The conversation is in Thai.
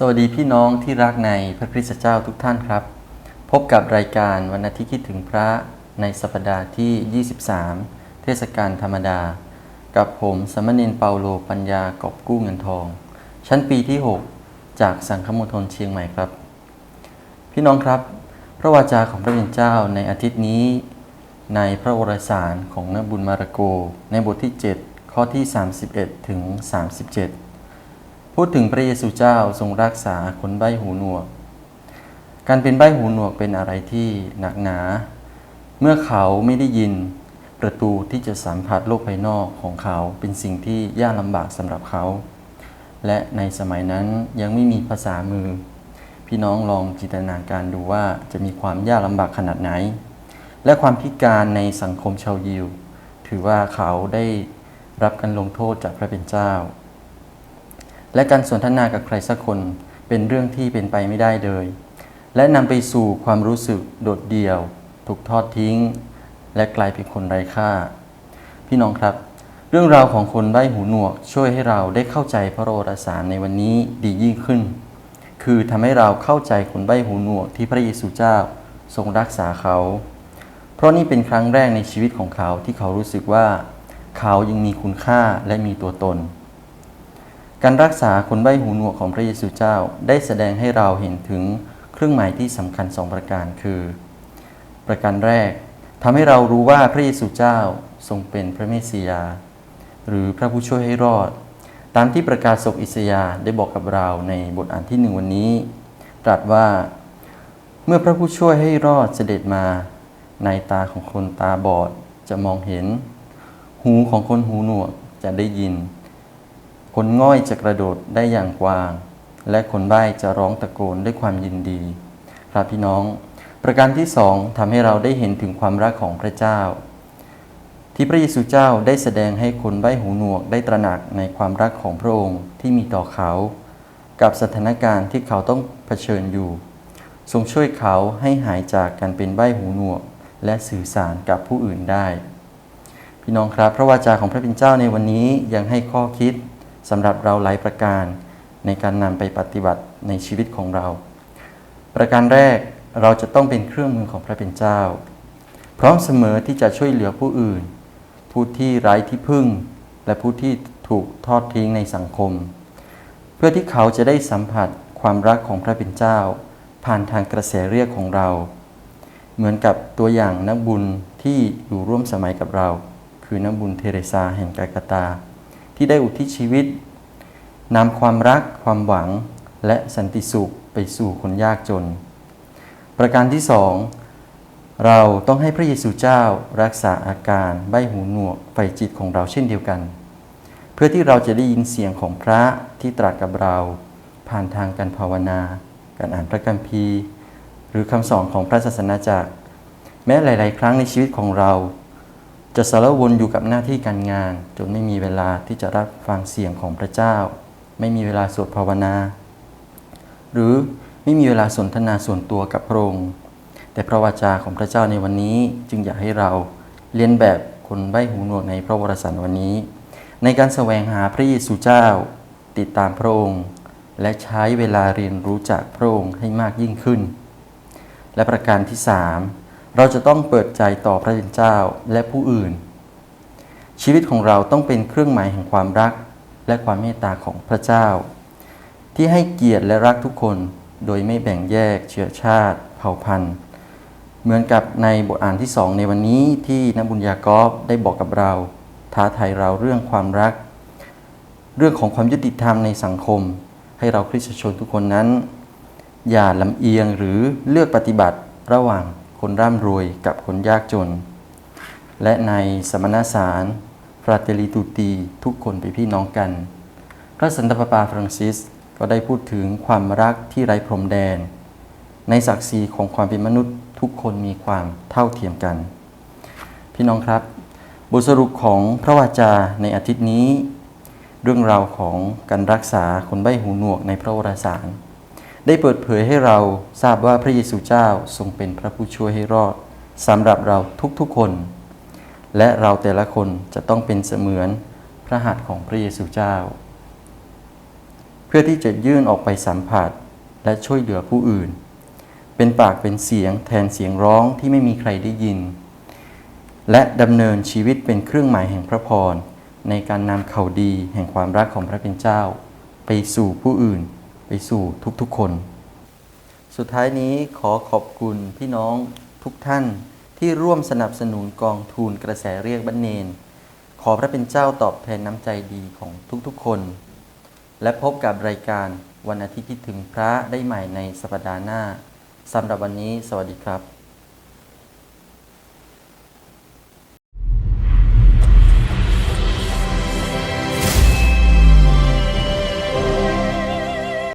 สวัสดีพี่น้องที่รักในพระคริสตเจ้าทุกท่านครับ พบกับรายการวันอาทิตย์คิดถึงพระในสัปดาห์ที่ 23 เทศกาลธรรมดา กับผมสมณเณรเปาโลปัญญากอบกู้เงินทอง ชั้นปีที่ 6 จากสังฆมณฑลเชียงใหม่ครับ พี่น้องครับ พระวาจาของพระเป็นเจ้าในอาทิตย์นี้ ในพระวรสารของนบุญมาระโก ในบทที่ 7 ข้อที่ 31 ถึง 37 พูดถึงพระเยซูเจ้าทรงรักษาคนใบ้หูหนวก การเป็นใบ้หูหนวกเป็นอะไรที่หนักหนา เมื่อเขาไม่ได้ยินประตูที่จะสัมผัสโลกภายนอกของเขาเป็นสิ่งที่ยากลำบากสำหรับเขา และในสมัยนั้นยังไม่มีภาษามือ พี่น้องลองจินตนาการดูว่าจะมีความยากลำบากขนาดไหน และความพิการในสังคมชาวยิว ถือว่าเขาได้รับการลงโทษจากพระเป็นเจ้า และการสนทนากับใครสักคนเป็นเรื่องที่เป็นไปไม่ได้เลย และนำไปสู่ความรู้สึกโดดเดี่ยว ถูกทอดทิ้ง และกลายเป็นคนไร้ค่า พี่น้องครับ เรื่องราวของคนใบ้หูหนวกช่วยให้เราได้เข้าใจพระโอรสารในวันนี้ดียิ่งขึ้น คือทำให้เราเข้าใจคนใบ้หูหนวกที่พระเยซูเจ้าทรงรักษาเขา เพราะนี่เป็นครั้งแรกในชีวิตของเขาที่เขารู้สึกว่า เขายังมีคุณค่าและมีตัวตน การรักษาคนใบ้หูหนวกของพระเยซูเจ้าได้แสดงให้เราเห็นถึงเครื่องหมายที่สำคัญสองประการคือ ประการแรกทำให้เรารู้ว่าพระเยซูเจ้าทรงเป็นพระเมสสิยา หรือพระผู้ช่วยให้รอด ตามที่ประกาศศกอิสยาได้บอกกับเราในบทอ่านที่หนึ่งวันนี้ ตรัสว่า เมื่อพระผู้ช่วยให้รอดเสด็จมาในตาของคนตาบอดจะมองเห็น หูของคนหูหนวกจะได้ยิน คนง่อยจะกระโดดได้อย่างกวาง และคนใบ้จะร้องตะโกนด้วยความยินดีครับพี่น้อง ประการที่สองทำให้เราได้เห็นถึงความรักของพระเจ้า ที่พระเยซูเจ้าได้แสดงให้คนใบ้หูหนวกได้ตระหนักในความรักของพระองค์ที่มีต่อเขา กับสถานการณ์ที่เขาต้องเผชิญอยู่ ทรงช่วยเขาให้หายจากการเป็นใบ้หูหนวก และสื่อสารกับผู้อื่นได้ พี่น้องครับ พระวาจาของพระเป็นเจ้าในวันนี้ยังให้ข้อคิด สำหรับเราหลายประการในการนำไปปฏิบัติในชีวิตของเรา ประการแรกเราจะต้องเป็นเครื่องมือของพระเป็นเจ้า พร้อมเสมอที่จะช่วยเหลือผู้อื่น ผู้ที่ไร้ที่พึ่ง และผู้ที่ถูกทอดทิ้งในสังคม เพื่อที่เขาจะได้สัมผัสความรักของพระเป็นเจ้า ผ่านทางกระแสเรียกของเรา เหมือนกับตัวอย่างนักบุญที่อยู่ร่วมสมัยกับเรา คือนักบุญเทเรซาแห่งกากาตา ที่ได้อุทิศชีวิตนำความรักความหวังและสันติสุขไปสู่คนยากจน ประการที่สองเราต้องให้พระเยซูเจ้ารักษาอาการใบหูหนวกไฟจิตของเราเช่นเดียวกัน เพื่อที่เราจะได้ยินเสียงของพระที่ตรัสกับเรา ผ่านทางการภาวนา การอ่านพระคัมภีร์ หรือคำสอนของพระศาสนาจักร แม้หลาย ๆ ครั้งในชีวิตของเรา จะสารวนอยู่กับหน้าที่การงาน จนไม่มีเวลาที่จะรับฟังเสียงของพระเจ้า ไม่มีเวลาสวดภาวนา หรือไม่มีเวลาสนทนาส่วนตัวกับพระองค์ แต่พระวจาของพระเจ้าในวันนี้จึงอยากให้เราเรียนแบบคนใบ้หูหนวกในพระวรสารวันนี้ ในการแสวงหาพระเยซูเจ้า ติดตามพระองค์ และใช้เวลาเรียนรู้จากพระองค์ให้มากยิ่งขึ้น และประการที่สาม เราจะต้องเปิดใจต่อพระเจ้าและผู้อื่น ชีวิตของเราต้องเป็นเครื่องหมายแห่งความรักและความเมตตาของพระเจ้า ที่ให้เกียรติและรักทุกคนโดยไม่แบ่งแยกเชื้อชาติ เผ่าพันธุ์ เหมือนกับในบทอ่านที่สองในวันนี้ที่นักบุญยากอบได้บอกกับเรา ท้าทายเราเรื่องความรัก เรื่องของความยุติธรรมในสังคม ให้เราคริสตชนทุกคนนั้น อย่าลำเอียงหรือเลือกปฏิบัติระหว่าง คนร่ำรวยกับคนยากจน และในสมณสารฟราเตลิตูตีทุกคนเป็นพี่น้องกัน พระสันตะปาปาฟรังซิสก็ได้พูดถึงความรักที่ไร้พรมแดน ในศักดิ์ศรีของความเป็นมนุษย์ทุกคนมีความเท่าเทียมกัน พี่น้องครับ บทสรุปของพระวาจาในอาทิตย์นี้ เรื่องราวของการรักษาคนใบ้หูหนวกในพระวรสาร ได้เปิดเผยให้เราทราบว่าพระเยซูเจ้าทรงเป็นพระผู้ช่วยให้รอดสำหรับเราทุกๆคน และเราแต่ละคนจะต้องเป็นเสมือนพระหัตถ์ของพระเยซูเจ้า เพื่อที่จะยื่นออกไปสัมผัสและช่วยเหลือผู้อื่น เป็นปากเป็นเสียงแทนเสียงร้องที่ไม่มีใครได้ยิน และดำเนินชีวิตเป็นเครื่องหมายแห่งพระพรในการนำข่าวดีแห่งความรักของพระเป็นเจ้า ไปสู่ผู้อื่น ไปสู่ทุกๆคน สุดท้ายนี้ขอขอบคุณพี่น้องทุกท่านที่ร่วมสนับสนุนกองทุนกระแสเรียกบันเนน ขอพระเป็นเจ้าตอบแทนน้ำใจดีของทุกๆคน และพบกับรายการวันอาทิตย์ที่ถึงพระได้ใหม่ในสัปดาห์หน้าสำหรับวันนี้ สวัสดีครับ